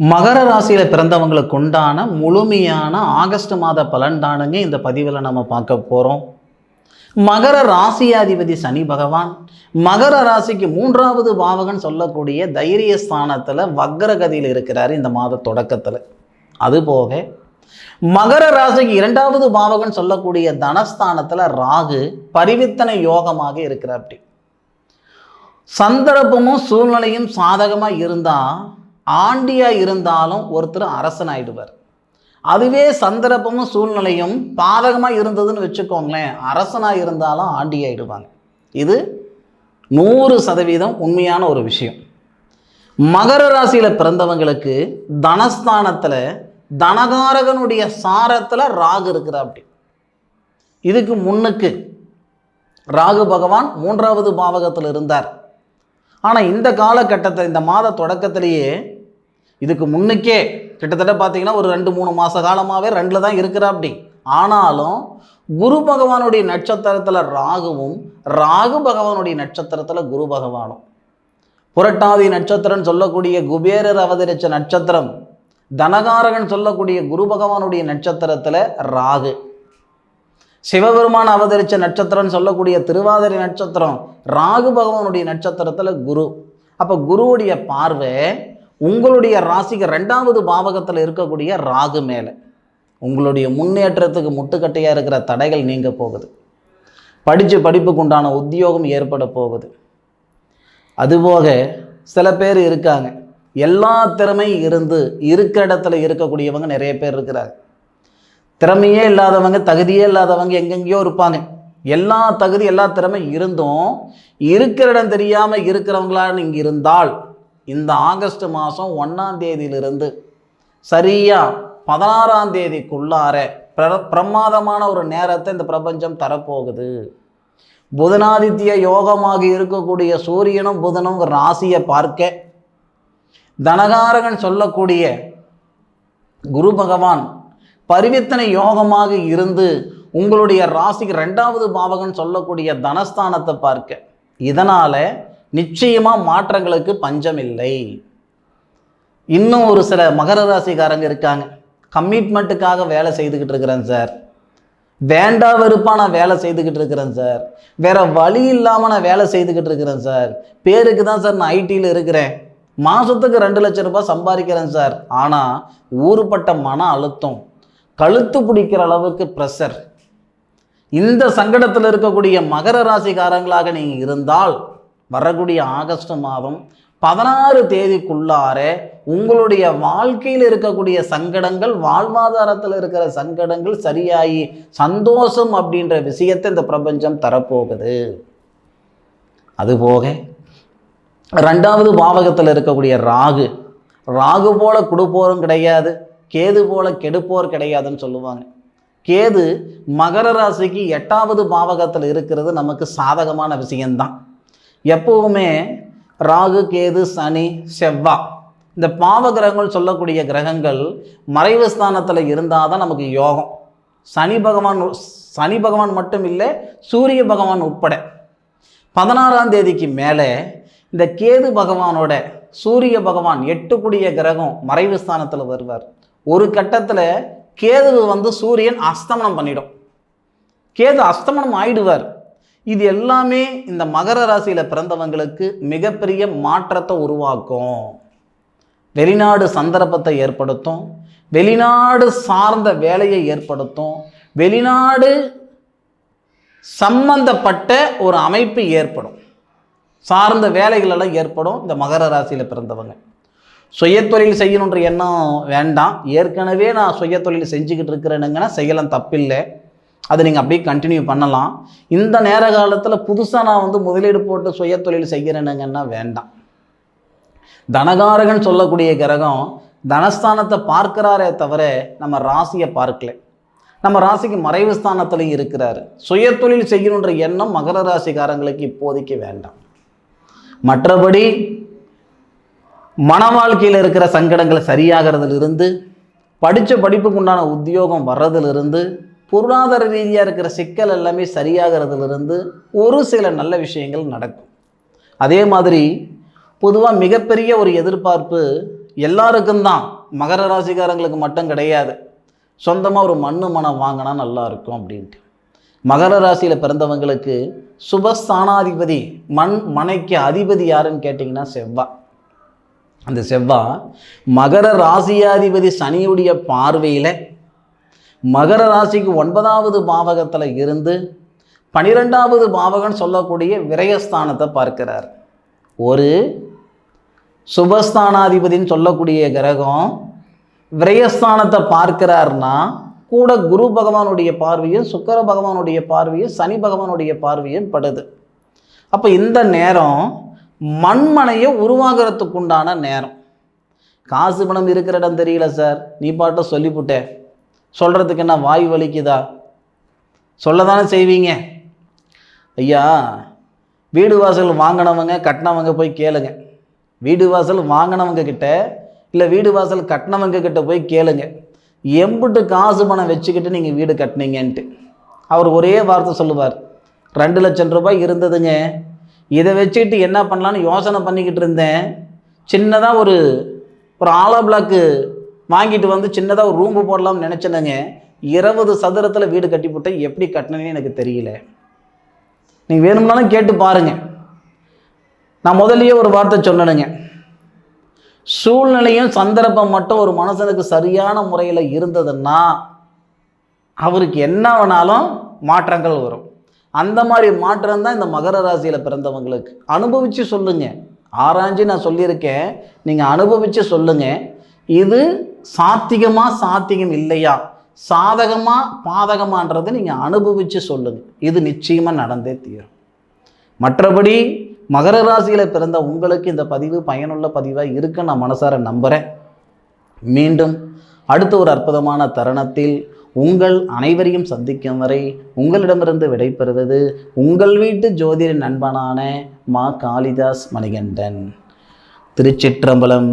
மகர ராசியில் பிறந்தவங்களுக்கு உண்டான முழுமையான ஆகஸ்ட் மாத பலன்தானுங்க இந்த பதிவில் நம்ம பார்க்க போகிறோம் மகர ராசியாதிபதி சனி பகவான் மகர ராசிக்கு மூன்றாவது பாவகன் சொல்லக்கூடிய தைரிய ஸ்தானத்தில் வக்ரகதியில் இருக்கிறார் இந்த மாத தொடக்கத்தில். அதுபோக மகர ராசிக்கு இரண்டாவது பாவகன் சொல்லக்கூடிய தனஸ்தானத்தில் ராகு பரிவித்தனை யோகமாக இருக்கிறார் அப்படி சந்தர்ப்பமும் சூழ்நிலையும் சாதகமாக இருந்தால் ஆண்டியாக இருந்தாலும் ஒருத்தர் அரசன் ஆயிடுவார் அதுவே சந்தர்ப்பமும் சூழ்நிலையும் பாதகமாக இருந்ததுன்னு வச்சுக்கோங்களேன். அரசனாக இருந்தாலும் ஆண்டி ஆயிடுவாங்க இது நூறு சதவீதம் உண்மையான ஒரு விஷயம். மகர ராசியில் பிறந்தவங்களுக்கு தனஸ்தானத்தில் தனகாரகனுடைய சாரத்தில் ராகு இருக்கிற அப்படி இதுக்கு முன்னுக்கு ராகு பகவான் மூன்றாவது பாவகத்தில் இருந்தார். ஆனால் இந்த காலகட்டத்தில் இந்த மாத தொடக்கத்திலேயே இதுக்கு முன்னுக்கே கிட்டத்தட்ட பார்த்தீங்கன்னா ஒரு ரெண்டு மூணு மாத காலமாகவே ரெண்டில் தான் இருக்கிறாப்டி. ஆனாலும் குரு பகவானுடைய நட்சத்திரத்தில் ராகுவும் ராகு பகவானுடைய நட்சத்திரத்தில் குரு பகவானும். புரட்டாதி நட்சத்திரம் சொல்லக்கூடிய குபேரர் அவதரித்த நட்சத்திரம் தனகாரகன் சொல்லக்கூடிய குரு பகவானுடைய நட்சத்திரத்தில் ராகு. சிவபெருமான் அவதரித்த நட்சத்திரம்னு சொல்லக்கூடிய திருவாதிரை நட்சத்திரம் ராகு பகவானுடைய நட்சத்திரத்தில் குரு. அப்போ குருவுடைய பார்வை உங்களுடைய ராசிக்கு ரெண்டாவது பாவகத்தில் இருக்கக்கூடிய ராகு மேலே உங்களுடைய முன்னேற்றத்துக்கு முட்டுக்கட்டையாக இருக்கிற தடைகள் நீங்க போகுது. படித்த படிப்புக்கு உண்டான உத்தியோகம் ஏற்பட போகுது. அதுபோக சில பேர் இருக்காங்க. எல்லா திறமையும் இருந்து இருக்கிற இடத்துல இருக்கக்கூடியவங்க நிறைய பேர் இருக்கிறாங்க. திறமையே இல்லாதவங்க தகுதியே இல்லாதவங்க எங்கெங்கேயோ இருப்பாங்க. எல்லா தகுதி எல்லா திறமை இருந்தும் இருக்கிற இடம் தெரியாமல் இருக்கிறவங்களான்னு இங்கே இருந்தால் இந்த ஆகஸ்ட் மாதம் ஒன்றாம் தேதியிலிருந்து சரியாக பதினாறாம் தேதிக்குள்ளார பிர பிரமாதமான ஒரு நேரத்தை இந்த பிரபஞ்சம் தரப்போகுது. புதனாதித்ய யோகமாக இருக்கக்கூடிய சூரியனும் புதனும் ராசியை பார்க்க தனகாரகன் சொல்லக்கூடிய குரு பகவான் பரிவித்தனை யோகமாக இருந்து உங்களுடைய ராசிக்கு ரெண்டாவது பாவகன் சொல்லக்கூடிய தனஸ்தானத்தை பார்க்க. இதனால் நிச்சயமாக மாற்றங்களுக்கு பஞ்சம் இல்லை இன்னும் ஒரு சில மகர ராசிக்காரங்க இருக்காங்க. கமிட்மெண்ட்டுக்காக வேலை செய்துக்கிட்டு இருக்கிறேன் சார் வேண்டா வெறுப்பாக நான் வேலை செய்துக்கிட்டு இருக்கிறேன் சார் வேற வழி இல்லாமல் நான் வேலை செய்துக்கிட்டு இருக்கிறேன் சார் பேருக்கு தான் சார் நான் ஐடியில் இருக்கிறேன். மாதத்துக்கு ரெண்டு லட்சம் ரூபாய் சம்பாதிக்கிறேன் சார் ஆனால் ஊறுபட்ட மன அழுத்தம் கழுத்து பிடிக்கிற அளவுக்கு ப்ரெஷர் இந்த சங்கடத்தில் இருக்கக்கூடிய மகர ராசிக்காரங்களாக நீங்கள் இருந்தால் வரக்கூடிய ஆகஸ்ட் மாதம் பதினாறு தேதிக்குள்ளார உங்களுடைய வாழ்க்கையில் இருக்கக்கூடிய சங்கடங்கள் வாழ்வாதாரத்தில் இருக்கிற சங்கடங்கள் சரியாகி சந்தோஷம் அப்படின்ற விஷயத்தை இந்த பிரபஞ்சம் தரப்போகுது. அதுபோக ரெண்டாவது பாவகத்தில் இருக்கக்கூடிய ராகு ராகு போல கொடுப்போரும் கிடையாது கேது போல கெடுப்போர் கிடையாதுன்னு சொல்லுவாங்க. கேது மகர ராசிக்கு எட்டாவது பாவகத்தில் இருக்கிறது நமக்கு சாதகமான விஷயம்தான். எப்பவுமே ராகு கேது சனி செவ்வா இந்த பாவ கிரகங்கள் சொல்லக்கூடிய கிரகங்கள் மறைவு ஸ்தானத்தில் இருந்தால் தான் நமக்கு யோகம். சனி பகவான் சனி பகவான் மட்டும் இல்லை சூரிய பகவான் உட்பட. பதினாறாம் தேதிக்கு மேலே இந்த கேது பகவானோட சூரிய பகவான் எட்டுக்குடிய கிரகம் மறைவு ஸ்தானத்தில் வருவார். ஒரு கட்டத்தில் கேது வந்து சூரியன் அஸ்தமனம் பண்ணிடும். கேது அஸ்தமனம் ஆயிடுவார். இது எல்லாமே இந்த மகர ராசியில் பிறந்தவங்களுக்கு மிகப்பெரிய மாற்றத்தை உருவாக்கும். வெளிநாடு சந்தர்ப்பத்தை ஏற்படுத்தும். வெளிநாடு சார்ந்த வேலையை ஏற்படுத்தும். வெளிநாடு சம்பந்தப்பட்ட ஒரு அமைப்பு ஏற்படும். சார்ந்த வேலைகளெல்லாம் ஏற்படும் இந்த மகர ராசியில் பிறந்தவங்க. சுயத்தொழில் செய்யணுன்ற எண்ணம் வேண்டாம். ஏற்கனவே நான் சுயத்தொழில் செஞ்சுக்கிட்டு இருக்கிறேனுங்கன்னா செய்யலாம் தப்பில்லை. அதை நீங்கள் அப்படியே கண்டினியூ பண்ணலாம். இந்த நேர காலத்தில் புதுசாக நான் வந்து முதலீடு போட்டு சுயத்தொழில் செய்கிறேனுங்கன்னா வேண்டாம். தனகாரகன் சொல்லக்கூடிய கிரகம் தனஸ்தானத்தை பார்க்கிறாரே தவிர நம்ம ராசியை பார்க்கல. நம்ம ராசிக்கு மறைவு ஸ்தானத்துலையும் இருக்கிறாரு. சுயத்தொழில் செய்யணுன்ற எண்ணம் மகர ராசிக்காரங்களுக்கு இப்போதைக்கு வேண்டாம். மற்றபடி மன வாழ்க்கையில் இருக்கிற சங்கடங்கள் சரியாகிறதுலிருந்து படித்த படிப்புக்கு உண்டான உத்தியோகம் வர்றதிலிருந்து பொருளாதார ரீதியாக இருக்கிற சிக்கல் எல்லாமே சரியாகிறதுலேருந்து ஒரு சில நல்ல விஷயங்கள் நடக்கும். அதே மாதிரி பொதுவாக மிகப்பெரிய ஒரு எதிர்பார்ப்பு எல்லாருக்கும் தான். மகர ராசிக்காரங்களுக்கு மட்டும் கிடையாது. சொந்தமாக ஒரு மண்ணு மனம் வாங்கினா நல்லாயிருக்கும் அப்படின்ட்டு. மகர ராசியில் பிறந்தவங்களுக்கு சுபஸ்தானாதிபதி மண் மனைக்கு அதிபதி யாருன்னு கேட்டிங்கன்னா செவ்வாய் அந்த செவ்வாய் மகர ராசியாதிபதி சனியுடைய பார்வையில் மகர ராசிக்கு ஒன்பதாவது பாவகத்தில் இருந்து பனிரெண்டாவது பாவகம்னு சொல்லக்கூடிய விரயஸ்தானத்தை பார்க்கிறார். ஒரு சுபஸ்தானாதிபதின்னு சொல்லக்கூடிய கிரகம் விரயஸ்தானத்தை பார்க்கிறார்னா கூட குரு பகவானுடைய பார்வையும் சுக்கர பகவானுடைய பார்வையும் சனி பகவானுடைய பார்வையும் படுது. அப்போ இந்த நேரம் மண்மனையை உருவாகிறதுக்கு உண்டான நேரம். காசு பணம் இருக்கிற இடம் தெரியல சார். நீ பாட்ட சொல்லிவிட்டேன் சொல்கிறதுக்கு என்ன வாய் வலிக்குதா? சொல்ல தானே செய்வீங்க. ஐயா வீடு வாசல் வாங்கினவங்க கட்டினவங்க போய் கேளுங்க. வீடு வாசல் வாங்கினவங்க கிட்ட இல்லை வீடு வாசல் கட்டினவங்க கிட்ட போய் கேளுங்க. எம்பிட்டு காசு பணம் வச்சுக்கிட்டு நீங்கள் வீடு கட்டினீங்கன்ட்டு. அவர் ஒரே வார்த்தை சொல்லுவார். ரெண்டு லட்சம் ரூபாய் இருந்ததுங்க. இதை வச்சுக்கிட்டு என்ன பண்ணலான்னு யோசனை பண்ணிக்கிட்டு இருந்தேன். சின்னதாக ஒரு ஒரு ஆலோ பிளாக்கு வாங்கிட்டு வந்து சின்னதாக ஒரு ரூம்பு போடலாம்னு நினச்சேனுங்க. இருபது சதுரத்தில் வீடு கட்டி போட்டேன் எப்படி கட்டினேன்னு எனக்கு தெரியல. நீங்கள் வேணும்னாலும் கேட்டு பாருங்க. நான் முதல்லையே ஒரு வார்த்தை சொன்னேனுங்க. சூழ்நிலையும் சந்தர்ப்பம் மட்டும் ஒரு மனுஷனுக்கு சரியான முறையில் இருந்ததுன்னா அவருக்கு என்ன வேணாலும் மாற்றங்கள் வரும். அந்த மாதிரி மாற்றம் தான் இந்த மகர ராசியில் பிறந்தவங்களுக்கு. அனுபவித்து சொல்லுங்கள் ஆராய்ஞ்சு நான் சொல்லியிருக்கேன். நீங்கள் அனுபவித்து சொல்லுங்கள் இது சாத்திகமா சாத்தியம் இல்லையா? சாதகமா பாதகமான்றதை நீங்கள் அனுபவித்து சொல்லுங்க. இது நிச்சயமாக நடந்தே தீரும். மற்றபடி மகர ராசியில் பிறந்த உங்களுக்கு இந்த பதிவு பயனுள்ள பதிவாக இருக்குன்னு நான் மனசார நம்புகிறேன் மீண்டும் அடுத்த ஒரு அற்புதமான தருணத்தில் உங்கள் அனைவரையும் சந்திக்கும் வரை உங்களிடமிருந்து விடைபெறுவது உங்கள் வீட்டு ஜோதிட நண்பனான மா காளிதாஸ் மணிகண்டன். திருச்சிற்றம்பலம்